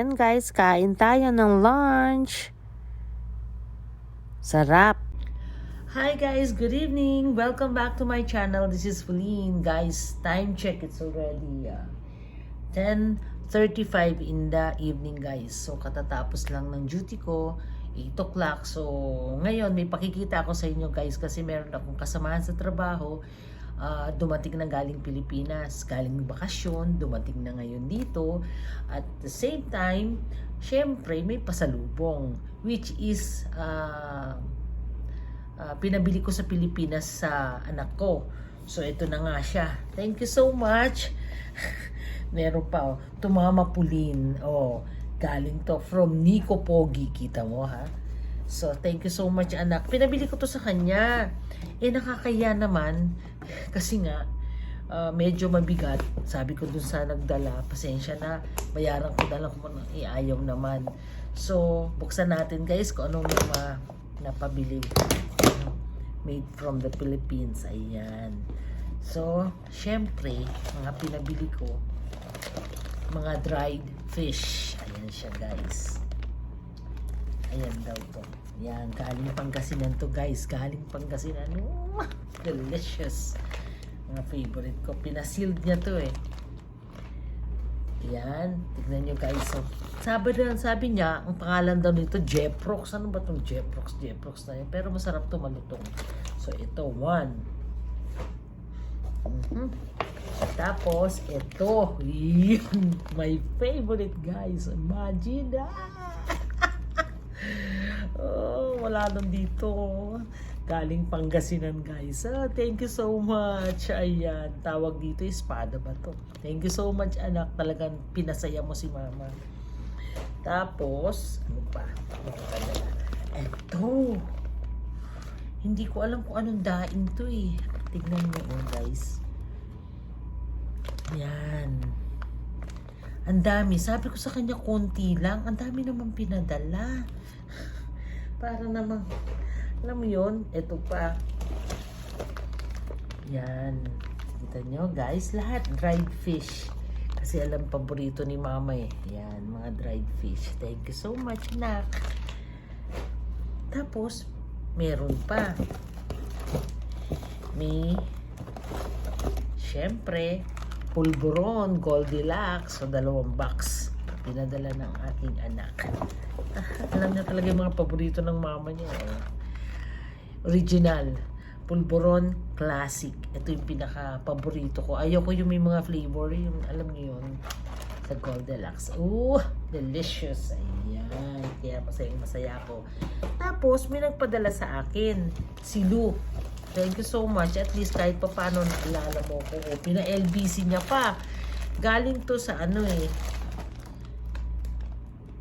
Ayan guys, kain tayo ng lunch. Sarap. Hi guys, good evening. Welcome back to my channel. This is Feline. Guys, time check. It's already uh, 10.35 in the evening guys. So katatapos lang ng duty ko. 8 o'clock. So ngayon may pakikita ako sa inyo guys kasi meron akong kasamahan sa trabaho. Ah, dumating na galing Pilipinas, galing bakasyon, dumating na ngayon dito. At the same time, syempre may pasalubong which is ah, ah, pinabili ko sa Pilipinas sa anak ko. So ito na nga siya. Thank you so much. Meron pa oh, tumama pulin. Oh, galing to from Nico Pogi, kita mo ha. So, thank you so much, anak. Pinabili ko to sa kanya. Eh, nakakaya naman. Kasi nga, ah, medyo mabigat. Sabi ko dun sa nagdala, pasensya na. Bayaran ko na lang kung ano, eh, naman. So, buksan natin guys kung anong mga napabili. Made from the Philippines. Ayan. So, syempre, mga pinabili ko, mga dried fish. Ayan siya guys. Ayan daw to. Yan, galing Pangasinan to guys. Galing Pangasinan. Oh, delicious. Mga favorite ko. Pinasealed niya to eh. Yan. Tignan nyo guys. So, sabi, na, sabi niya, ang pangalan daw nito, Jeprox. Ano ba itong Jeprox? Jeprox na yun. Pero masarap to malutong. So, ito, one. Mhm. Tapos, ito. Yun. My favorite guys. Imagine. Ah! Oh, wala nang dito. Galing Pangasinan guys. Ah, thank you so much. Ayan, tawag dito espada ba to? Thank you so much anak. Talagang pinasaya mo si mama. Tapos, ano pa? Eto. Hindi ko alam kung anong daing to eh. Tignan mo oh guys. Yan. Ang dami. Sabi ko sa kanya, konti lang. Ang dami naman pinadala. Para namang, alam mo yun, ito pa. Yan. Kita nyo, guys, lahat dried fish. Kasi alam, paborito ni mama eh. Yan, mga dried fish. Thank you so much, nak. Tapos, meron pa. May, syempre, pulburon, Goldilocks, so dalawang box. Pinadala ng aking anak. Alam niya talaga yung mga paborito ng mama niya. Eh. Original. Pulburon Classic. Ito yung pinaka-paborito ko. Ayoko yung may mga flavor. Yung, alam niyo yun. Sa Goldilocks. Ooh, delicious. Ayan. Kaya masayang masaya ko. Tapos, may nagpadala sa akin. Si Lou. Thank you so much. At least kahit pa paano naalala mo ko. Pina-LBC niya pa. Galing to sa ano eh.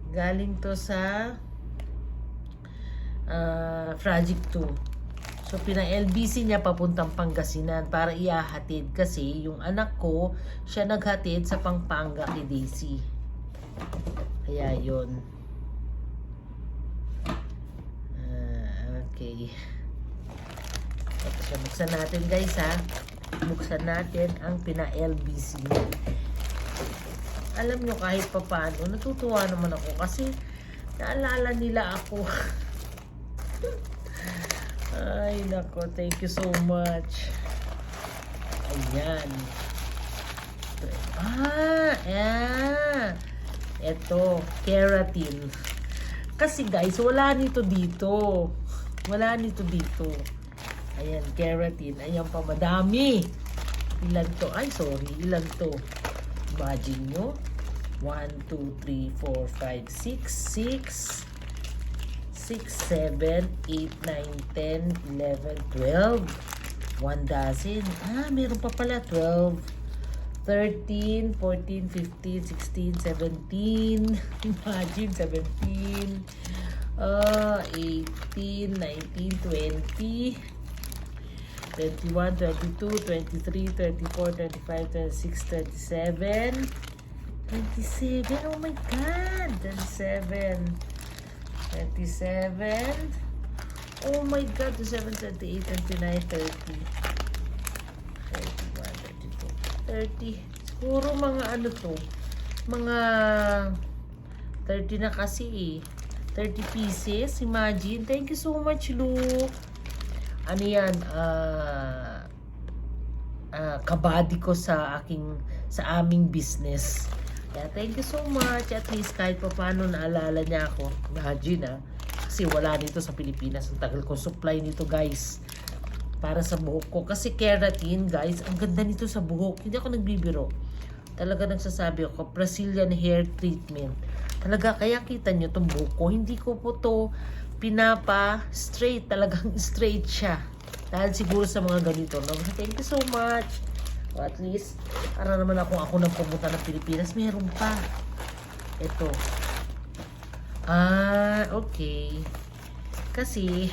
Galing to sa uh, Fragic 2. So, pina-LBC niya papuntang Pangasinan para iahatid kasi yung anak ko, siya naghatid sa Pampanga kay Daisy. Kaya yun. Ah, okay. Siya, buksan natin guys ha. Buksan natin ang pina-LBC. Alam nyo kahit pa paano, natutuwa naman ako kasi naalala nila ako. Ay, nako. Thank you so much. Ayan. Ah, yeah. Ito, keratin. Kasi guys, wala nito dito. Wala nito dito. Ayan, keratin. Ayan pa, madami. Ilan to? Ay, sorry. Ilan to? Imagine nyo. 1, 2, 3, 4, 5, 6, 6, 6, 7, 8, 9, 10, 11, 12. One dozen. Ah, meron pa pala. 12, 13, 14, 15, 16, 17. Imagine, 17. Uh, 18, 19, 20. 21, 22, 23, 24, 25, 26, 27. 27. Oh my God! 27. 27. Oh my God! 27, 28, 29, 30. 31, 32, 30. Siguro mga ano to? Mga 30 na kasi eh. 30 pieces. Imagine. Thank you so much, Luke. Ano yan? Ah... ah, kabady ko sa aking sa aming business. Kaya thank you so much. At least kahit pa paano naalala niya ako. Imagine ah. Kasi wala nito sa Pilipinas. Ang tagal kong supply nito guys. Para sa buhok ko. Kasi keratin guys. Ang ganda nito sa buhok. Hindi ako nagbibiro. Talaga nagsasabi ako. Brazilian hair treatment. Talaga kaya kita nyo itong buhok ko. Hindi ko po to pinapa straight. Talagang straight siya. Dahil siguro sa mga ganito. No? Thank you so much. O at least, para naman ako ako nang pumunta ng Pilipinas, meron pa. Ito. Ah, okay. Kasi,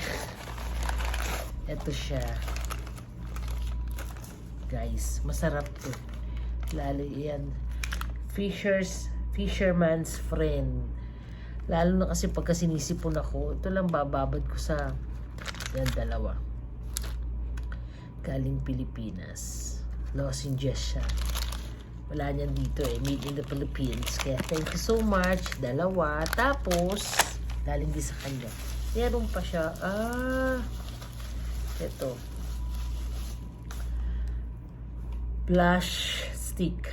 ito siya. Guys, masarap to. Lalo yan. Fisher's, fisherman's friend. Lalo na kasi pagka sinisipon ako, ito lang bababad ko sa yan dalawa. Galing Pilipinas. Lozenges siya. Wala niyan dito eh. Made in the Philippines. Kaya thank you so much. Dalawa. Tapos, galing din sa kanya. Meron pa siya. Ah, ito. Blush stick.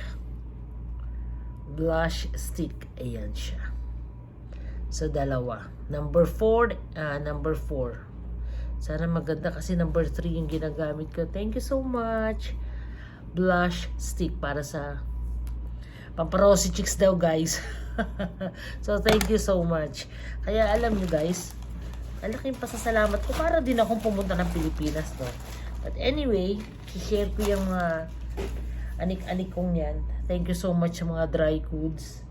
Blush stick. Ayan siya. So, dalawa. Number 4. ah number 4. Sana maganda kasi number 3 yung ginagamit ko. Thank you so much. Blush stick para sa Pamparosi chicks daw guys. so thank you so much. Kaya alam nyo guys, ang laking pasasalamat ko para din akong pumunta ng Pilipinas to. But anyway, share ko yung mga anik-anik kong yan. Thank you so much sa mga dry goods.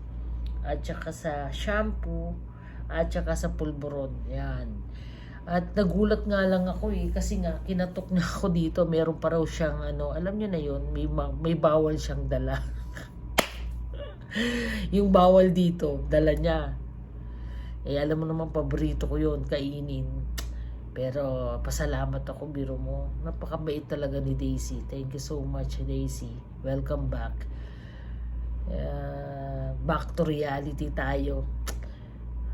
At saka sa shampoo. At saka sa pulburon. Yan. At nagulat nga lang ako eh. Kasi nga, kinatok na ako dito. Meron pa raw siyang ano. Alam nyo na yun, may, ma- may bawal siyang dala. yung bawal dito, dala niya. Eh, alam mo naman, paborito ko yun, kainin. Pero, pasalamat ako, biro mo. Napakabait talaga ni Daisy. Thank you so much, Daisy. Welcome back. Uh, back to reality tayo.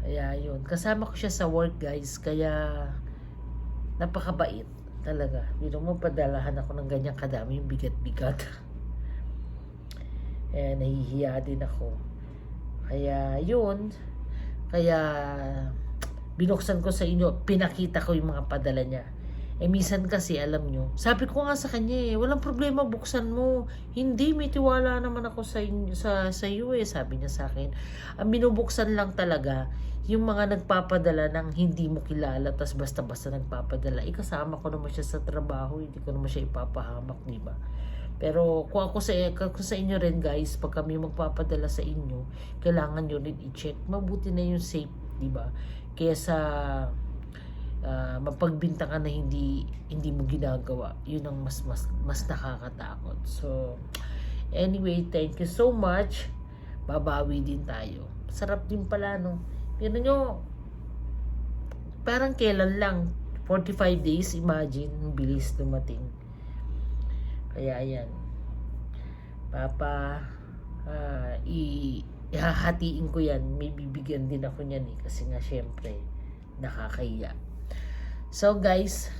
Kaya yun. Kasama ko siya sa work, guys. Kaya, napakabait. Talaga. Biro mo, padalahan ako ng ganyang kadami, yung bigat-bigat. eh, nahihiya din ako. Kaya, yun. Kaya, binuksan ko sa inyo, pinakita ko yung mga padala niya. Eh, minsan kasi, alam nyo, sabi ko nga sa kanya eh, walang problema, buksan mo. Hindi, may tiwala naman ako sa, sa, sa iyo eh, sabi niya sa akin. Ang binubuksan lang talaga, yung mga nagpapadala ng hindi mo kilala, tas basta-basta nagpapadala. Ikasama ko naman siya sa trabaho, hindi ko naman siya ipapahamak, di ba? Pero kung ako sa, kung sa inyo rin guys, pag kami magpapadala sa inyo, kailangan nyo rin i-check. Mabuti na yung safe, di ba? Kaya sa uh, mapagbintangan na hindi hindi mo ginagawa, yun ang mas mas mas nakakatakot. So anyway, thank you so much. Babawi din tayo. Sarap din pala no. Pero nyo, parang kailan lang 45 days, imagine, bilis dumating. Kaya ayan. Papa, uh, i ihahatiin ko yan. May bibigyan din ako niyan eh. Kasi nga syempre, nakakahiya. So guys,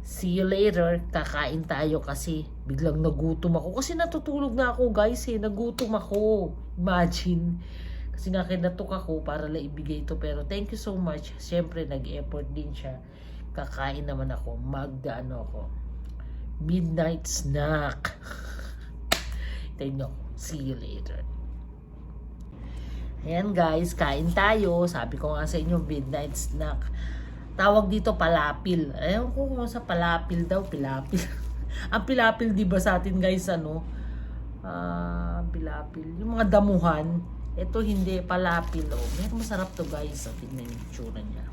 see you later. Kakain tayo kasi biglang nagutom ako. Kasi natutulog na ako guys eh. Nagutom ako. Imagine. Kasi nga kinatok ako para lang ibigay ito. Pero thank you so much. Siyempre nag-effort din siya. Kakain naman ako. Magda ano ako. Midnight snack. Tayo. See you later. Ayan guys, kain tayo. Sabi ko nga sa inyo, midnight snack. Tawag dito palapil. Ayun ko kung sa palapil daw, pilapil. Ang pilapil di ba sa atin guys, ano? Ah, uh, pilapil. Yung mga damuhan, ito hindi palapil oh. Pero masarap to guys. Oh, tignan niya.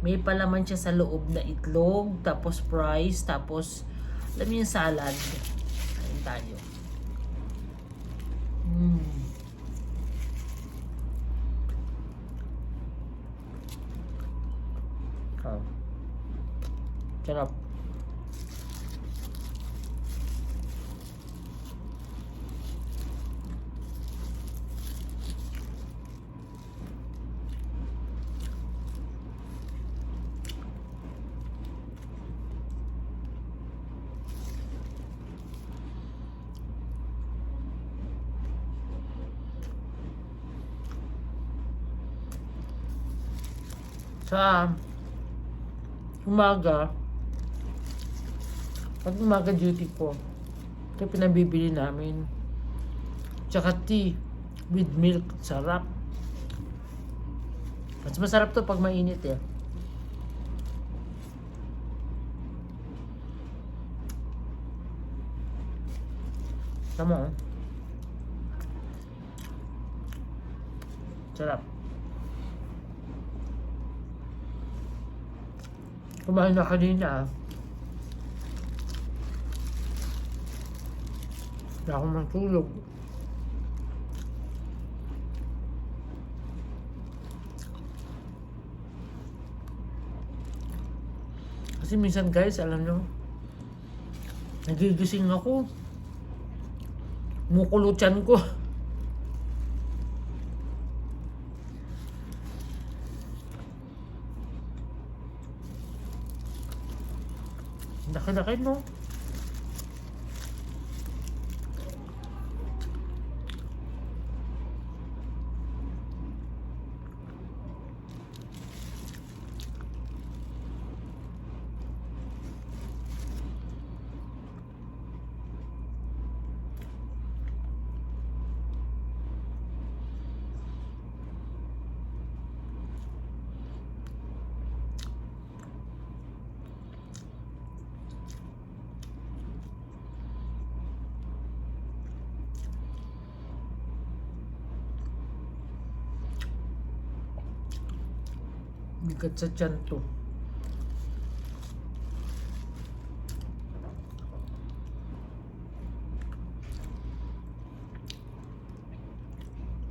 May palaman siya sa loob na itlog, tapos fries, tapos alam mo yung salad. Ayun tayo. Mmm. 제가 자, umaga. Pag umaga duty ko, ito pinabibili namin. Tsaka tea with milk, sarap. Mas masarap to pag mainit eh. Tama oh. Sarap. Kumain na kanina ah. Wala akong matulog. Kasi minsan guys, alam nyo, nagigising ako. Mukulutyan ko. Laki-laki no? Bigat sa tiyan.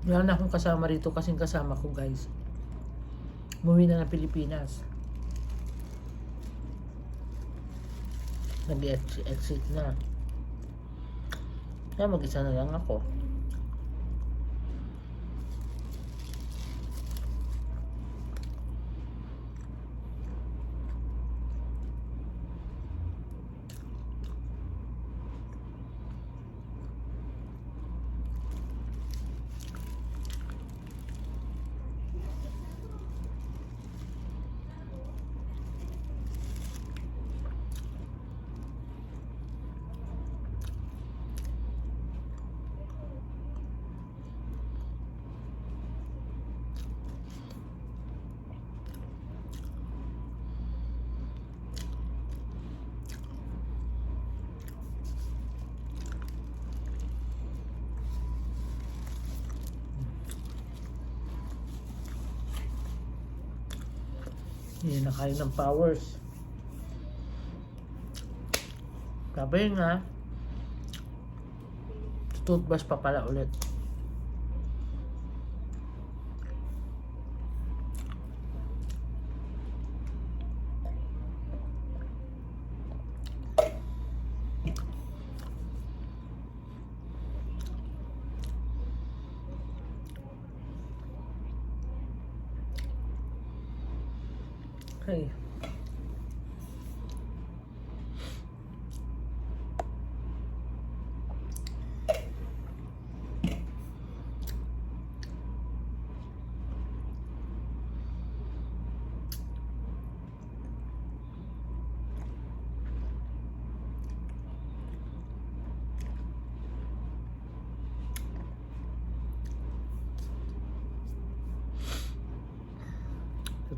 Wala na akong kasama rito kasing kasama ko guys. Umuwi na ng Pilipinas. Nag-exit na. Kaya mag-isa na lang ako. Hindi na kayo ng powers. Sabi nga, toothbrush pa pala ulit. Okay.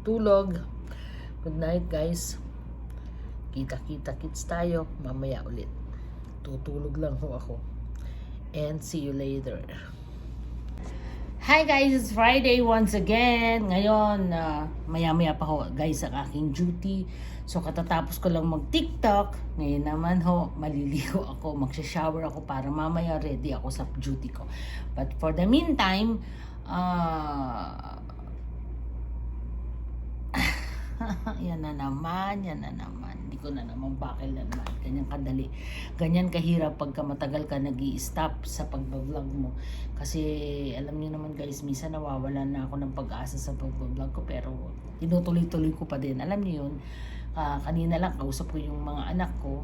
Tutulog. Good night guys. Kita-kita kits tayo. Mamaya ulit. Tutulog lang ho ako. And see you later. Hi guys, it's Friday once again. Ngayon, uh, maya-maya pa ho guys ang aking duty. So katatapos ko lang mag-TikTok. Ngayon naman ho, maliligo ako, magsha-shower ako para mamaya ready ako sa duty ko. But for the meantime, uh, yan na naman, yan na naman. Hindi ko na naman bakil na naman. Ganyan kadali. Ganyan kahirap pagka matagal ka nag stop sa pagbablog mo. Kasi alam niyo naman guys, minsan nawawalan na ako ng pag-asa sa pagbablog ko. Pero tinutuloy-tuloy ko pa din. Alam niyo yun, ah, kanina lang kausap ko yung mga anak ko.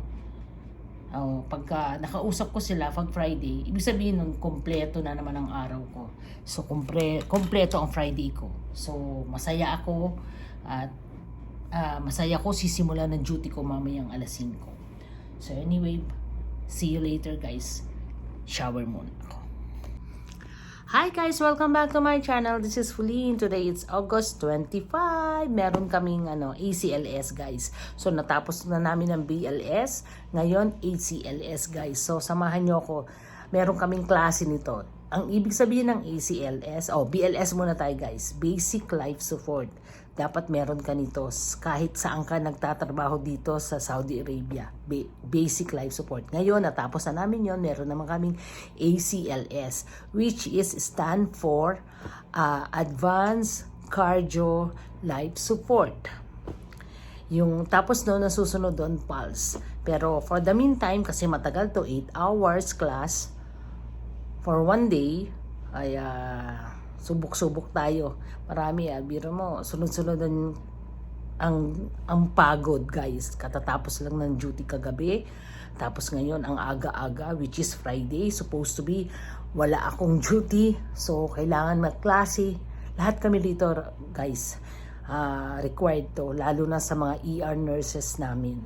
Oh, pagka nakausap ko sila pag Friday, ibig sabihin nun, kompleto na naman ang araw ko. So, kompre, kompleto ang Friday ko. So, masaya ako. At ah, masaya ko sisimula ng duty ko mamayang alas 5. So anyway, see you later guys. Shower muna ako. Hi guys! Welcome back to my channel. This is Fulin. Today it's August 25. Meron kaming ano, ACLS guys. So natapos na namin ang BLS. Ngayon ACLS guys. So samahan nyo ako. Meron kaming klase nito. Ang ibig sabihin ng ACLS, oh BLS muna tayo guys. Basic Life Support. Dapat meron ka nito kahit saan ka nagtatrabaho dito sa Saudi Arabia. Ba- basic Life Support. Ngayon, natapos na namin yon meron naman kaming ACLS which is stand for uh, Advanced Cardio Life Support. Yung tapos no, nasusunod doon, pulse. Pero for the meantime, kasi matagal to, 8 hours class, for one day, ay ah, subok-subok tayo. Marami ah, biro mo, sunod-sunod ang, ang, ang pagod guys. Katatapos lang ng duty kagabi. Tapos ngayon, ang aga-aga, which is Friday, supposed to be, wala akong duty. So, kailangan magklase. Lahat kami dito, guys, ah, required to. Lalo na sa mga ER nurses namin.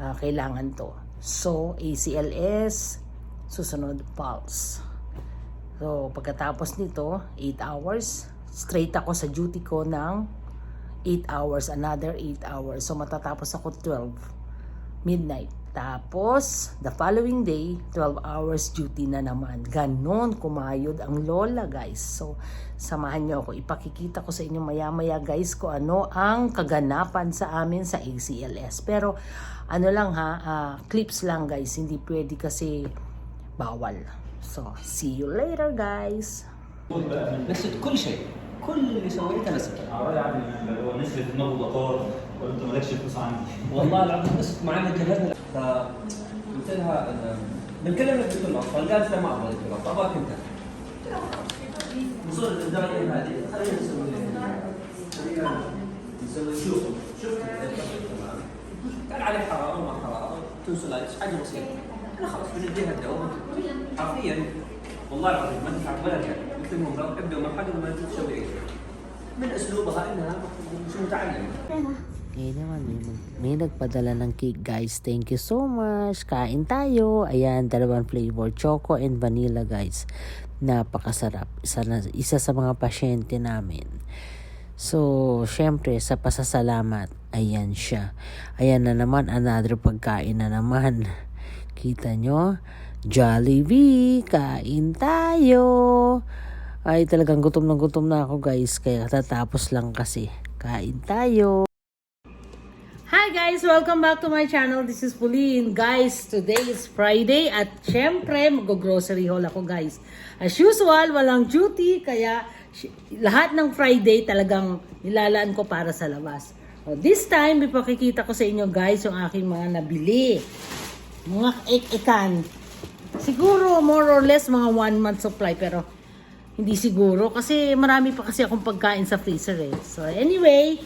Ah, kailangan to. So, ACLS, susunod, pulse. So, pagkatapos nito, 8 hours, straight ako sa duty ko ng 8 hours, another 8 hours. So, matatapos ako 12, midnight. Tapos, the following day, 12 hours duty na naman. Ganon kumayod ang lola, guys. So, samahan nyo ako. Ipakikita ko sa inyo maya-maya, guys, kung ano ang kaganapan sa amin sa ACLS. Pero, ano lang ha, ah, clips lang, guys. Hindi pwede kasi bawal. So, see you later, guys. نسيت كل شيء. كل اللي سويته نسيته عوالي يعني لو نسبة نبض طار وأنت مالكش فلوس عندي والله العظيم بس مع انه جهزنا فقلت لها إن- بنكلم الدكتور الاطفال قالت لا ما أبغى دكتور الاطفال ابغاك أنت. وصلت للدرجة هذه. خلينا نسوي خلينا نسوي شوف. شوف كان عليه حرارة ما حرارة. تونسلايتس حاجة بسيطة. انا خلاص بنديها الدواء حرفيا والله العظيم ما دفعت ولا ريال قلت لهم لو ابدوا مرحله ما تسوي اي شيء من اسلوبها انها مش متعلمه Ngayon naman, may, may nagpadala ng cake guys. Thank you so much. Kain tayo. Ayan, dalawang flavor. Choco and vanilla guys. Napakasarap. Isa, na, isa sa mga pasyente namin. So, syempre, sa pasasalamat, ayan siya. Ayan na naman, another pagkain na naman. Kita nyo? Jollibee, kain tayo. Ay, talagang gutom na gutom na ako guys. Kaya tatapos lang kasi. Kain tayo. Hi guys! Welcome back to my channel. This is Pauline. Guys, today is Friday at syempre mag-grocery haul ako guys. As usual, walang duty kaya lahat ng Friday talagang nilalaan ko para sa labas. So, this time, ipakikita ko sa inyo guys yung aking mga nabili. Mga ek-ekan. Siguro more or less mga one month supply pero hindi siguro kasi marami pa kasi akong pagkain sa freezer eh. So anyway,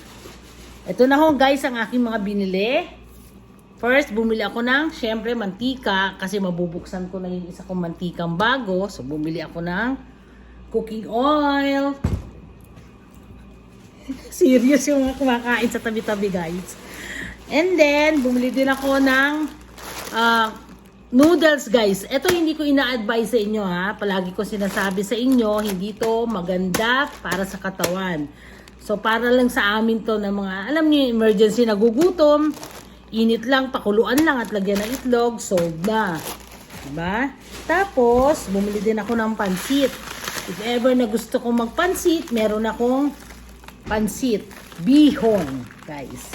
ito na ho guys ang aking mga binili. First, bumili ako ng, syempre, mantika kasi mabubuksan ko na yung isa kong mantikang bago. So, bumili ako ng cooking oil. Serious yung mga kumakain sa tabi-tabi guys. And then, bumili din ako ng ah, noodles guys. Ito hindi ko ina-advise sa inyo ha. Palagi ko sinasabi sa inyo, hindi to maganda para sa katawan. So para lang sa amin to ng mga, alam niyo, emergency nagugutom, init lang, pakuluan lang at lagyan ng itlog, solved na. Diba? Tapos, bumili din ako ng pansit. If ever na gusto kong magpansit, meron akong pansit. Bihon, guys.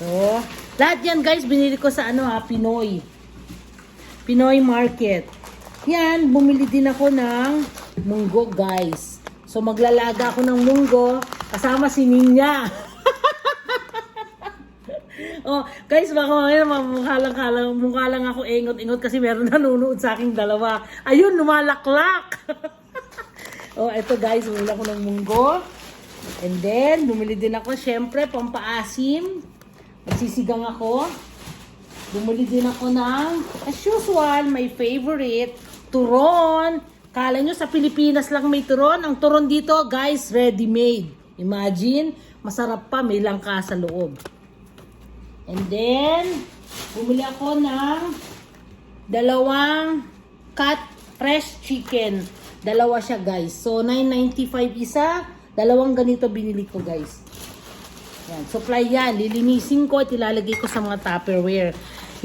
So, lahat yan guys, binili ko sa ano ha, Pinoy. Pinoy Market. Yan, bumili din ako ng munggo guys. So, maglalaga ako ng munggo kasama si Ninya. oh, guys, baka mamaya mukha lang, lang, mukha lang ako engot-engot kasi meron nanonood sa aking dalawa. Ayun, lumalaklak. oh, eto guys, bumili ako ng munggo. And then, bumili din ako, syempre, pampaasim. Magsisigang ako. Bumili din ako ng, as usual, my favorite, turon. Kala nyo sa Pilipinas lang may turon. Ang turon dito, guys, ready-made. Imagine, Masarap pa, may langka sa loob. And then, bumili ako ng dalawang cut fresh chicken. Dalawa siya guys. So, 9.95 isa. Dalawang ganito binili ko guys. Yan, supply yan. Lilinisin ko at ilalagay ko sa mga Tupperware.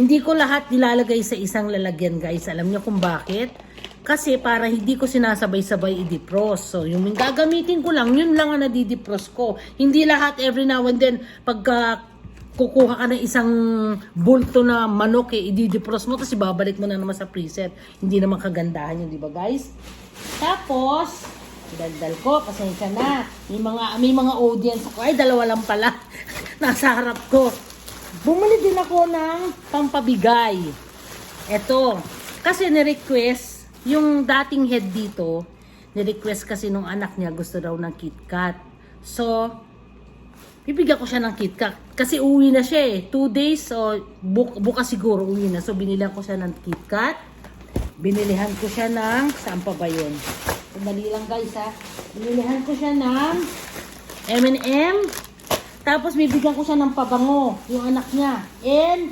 Hindi ko lahat nilalagay sa isang lalagyan guys. Alam niyo kung bakit? Kasi para hindi ko sinasabay-sabay i-defrost. So, yung gagamitin ko lang, yun lang ang nadidefrost ko. Hindi lahat every now and then, pagka kukuha ka ng isang bulto na manok eh, i-defrost mo, tapos ibabalik mo na naman sa preset. Hindi naman kagandahan yun, di ba guys? Tapos, daldal ko, pasensya na. May mga, may mga audience ako. Ay, dalawa lang pala. Nasa harap ko. Bumili din ako ng pampabigay. Eto. Kasi ni-request, yung dating head dito, ni-request kasi nung anak niya gusto daw ng KitKat. So, bibigyan ko siya ng KitKat. Kasi uwi na siya eh. Two days, so bu- bukas siguro uwi na. So, binilihan ko siya ng KitKat. Binilihan ko siya ng, saan pa ba yun? Sandali lang guys ha. Binilihan ko siya ng M&M. Tapos bibigyan ko siya ng pabango, yung anak niya. And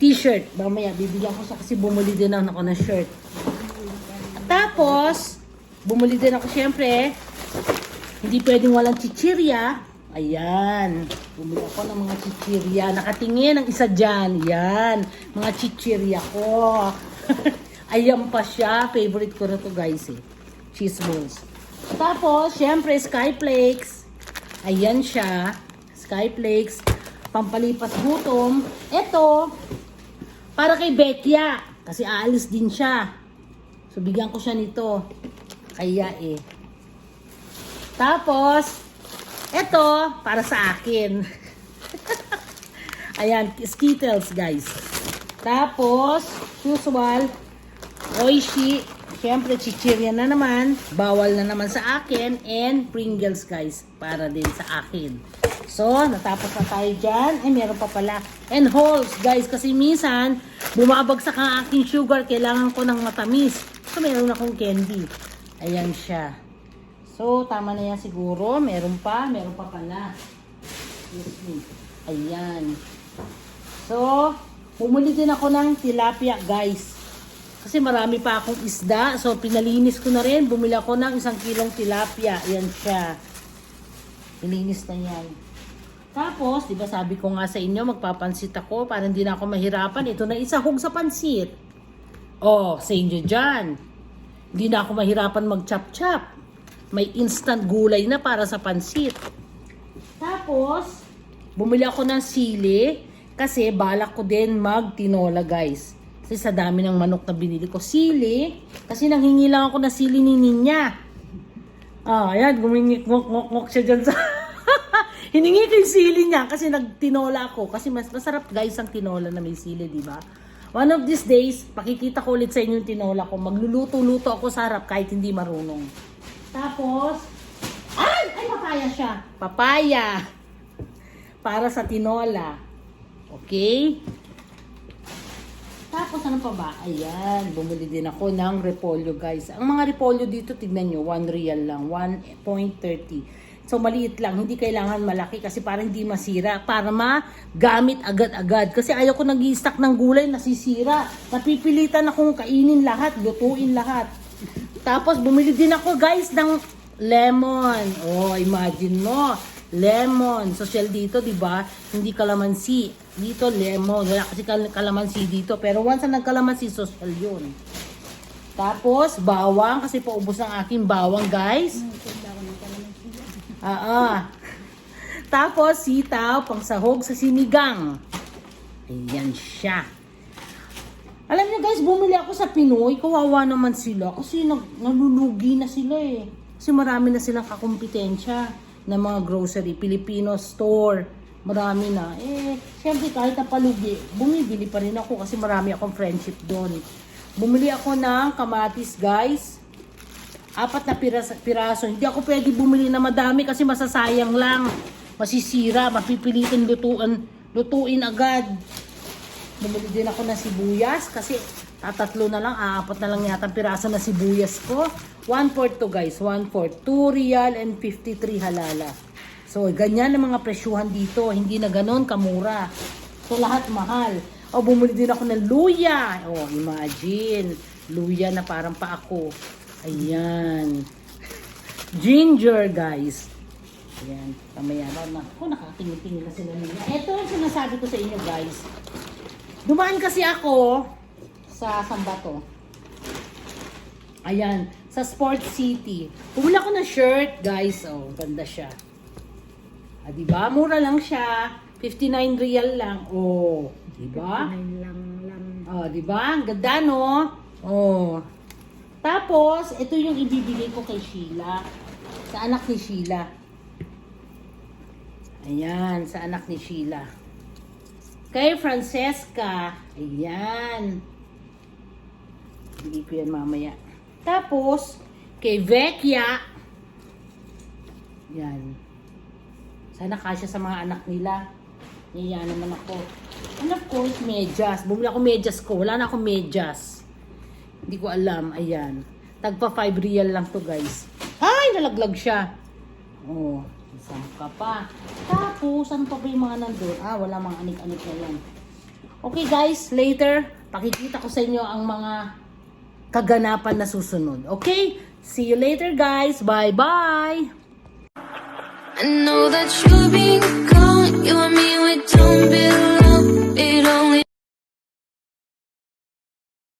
t-shirt. Mamaya bibigyan ko siya kasi bumuli din ako ng shirt. Tapos, bumuli din ako syempre. Hindi pwedeng walang chichirya. Ayan. Bumili ako ng mga chichirya. Nakatingin ang isa dyan. Yan. Mga chichirya ko. Ayan pa siya. Favorite ko na to guys eh. Cheese balls. Tapos, syempre, Skyflakes. Ayan siya. Skyflakes. Pampalipas gutom. Ito, para kay Betya. Kasi aalis din siya. So, bigyan ko siya nito. Kaya eh. Tapos, ito, para sa akin. Ayan, Skittles, guys. Tapos, usual, Oishi. Siyempre, chichirya na naman. Bawal na naman sa akin. And Pringles, guys. Para din sa akin. So, natapos na tayo dyan. Ay, meron pa pala. And Halls, guys. Kasi minsan, bumabagsak ang aking sugar. Kailangan ko ng matamis. So, meron akong candy. Ayan siya. So, tama na yan siguro. Meron pa. Meron pa pala. Excuse me. Ayan. So, bumuli din ako ng tilapia, guys. Kasi marami pa akong isda. So, pinalinis ko na rin. Bumili ako ng isang kilong tilapia. Ayan siya. Ilinis na yan. Tapos, di ba sabi ko nga sa inyo, magpapansit ako para hindi na ako mahirapan. Ito na isahog sa pansit. Oh, sa inyo dyan. Hindi na ako mahirapan mag-chop-chop. May instant gulay na para sa pansit. Tapos, bumili ako ng sili kasi balak ko din mag-tinola guys. Kasi sa dami ng manok na binili ko. Sili, kasi nanghingi lang ako ng sili ni Ninya. Ah, ayan, gumingik ngok ngok ngok siya dyan sa... Hiningi ko yung sili niya kasi nagtinola ako. Kasi mas masarap guys ang tinola na may sili, di ba? One of these days, pakikita ko ulit sa inyo yung tinola ko. Magluluto-luto ako sa harap kahit hindi marunong. Tapos, ay! Ay, papaya siya. Papaya. Para sa tinola. Okay? Tapos ano pa ba? Ayan, bumili din ako ng repolyo guys. Ang mga repolyo dito, tignan nyo, 1 real lang, 1.30. So maliit lang, hindi kailangan malaki kasi para hindi masira, para magamit agad-agad. Kasi ayaw ko nag stock ng gulay, nasisira. Napipilitan akong kainin lahat, lutuin lahat. Tapos bumili din ako guys ng lemon. Oh, imagine mo. Lemon. Social dito, di ba? Hindi kalamansi. Dito, lemon. Wala kasi kal- kalamansi dito. Pero once na nagkalamansi, social yun. Tapos, bawang. Kasi paubos ang aking bawang, guys. Ah, Tapos, sitaw, pangsahog sa sinigang. Ayan siya. Alam niyo guys, bumili ako sa Pinoy, kawawa naman sila kasi nag, nalulugi na sila eh. Kasi marami na silang kakumpetensya ng mga grocery, Filipino store, marami na. Eh, syempre kahit na palugi, bumibili pa rin ako kasi marami akong friendship doon. Bumili ako ng kamatis guys, apat na piraso, piraso. Hindi ako pwede bumili na madami kasi masasayang lang. Masisira, mapipilitin lutuin, lutuin agad. Bumili din ako ng sibuyas kasi tatatlo na lang, apat na lang yata piraso na sibuyas ko. 1 4 to guys, 1 4. 2 real and 53 halala. So, ganyan ang mga presyuhan dito. Hindi na ganon kamura. So, lahat mahal. O, bumili din ako ng luya. O, imagine. Luya na parang pa ako. Ayan. Ginger, guys. Ayan. Kamaya na. Ako, nakatingin-tingin na sila nila. Ito ang sinasabi ko sa inyo, guys. Dumaan kasi ako sa samba to. Ayan, sa Sport City. Bumili ako ng shirt, guys. Oh, ganda siya. Ah, di ba? Mura lang siya. 59 real lang. Oh, di ba? lang lang. Oh, di ba? Ang ganda, no? Oh. Tapos, ito yung ibibigay ko kay Sheila. Sa anak ni Sheila. Ayan, sa anak ni Sheila. Kay Francesca. Ayan. Bigay ko yan mamaya. Tapos, kay Vecchia. Yan. Sana kasya sa mga anak nila. Yan naman ako. And of course, medyas. Bumili ako medyas ko. Wala na akong medyas. Hindi ko alam. Ayan. Tagpa 5 real lang to guys. Ay, nalaglag siya. Oh, isang ka pa. Tapos, ano pa ba yung mga nandun? Ah, wala mga anik-anik na yan. Okay guys, later, pakikita ko sa inyo ang mga kaganapan na susunod. Okay? See you later guys. Bye-bye. I know that you've been gone, you and me, we don't belong, it all